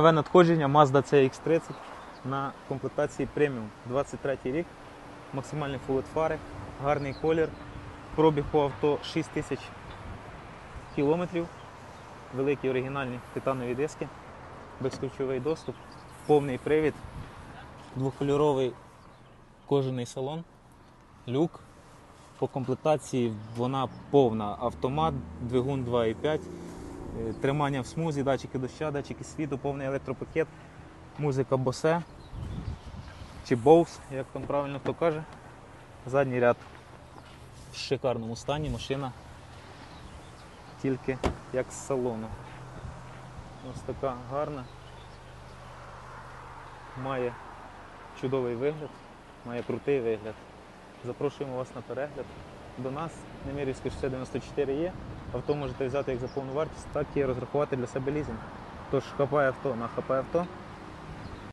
Нове надходження Mazda CX-30 на комплектації преміум. 23 рік, максимальний фулет фари, гарний колір. Пробіг по авто 6 тисяч кілометрів. Великі оригінальні титанові диски, безключовий доступ, повний привід, двокольоровий кожаний салон, люк. По комплектації вона повна автомат, двигун 2,5. Е, Тримання в смузі, датчики доща, датчики світу, повний електропакет, музика Bose чи Bose, як там правильно хто каже. Задній ряд в шикарному стані, машина тільки як з салону. Ось така гарна. Має чудовий вигляд, має крутий вигляд. Запрошуємо вас на перегляд. До нас Немирівська 694 є. Авто можете взяти як за повну вартість, так і розрахувати для себе лізинг. Тож хапає авто на хапає авто.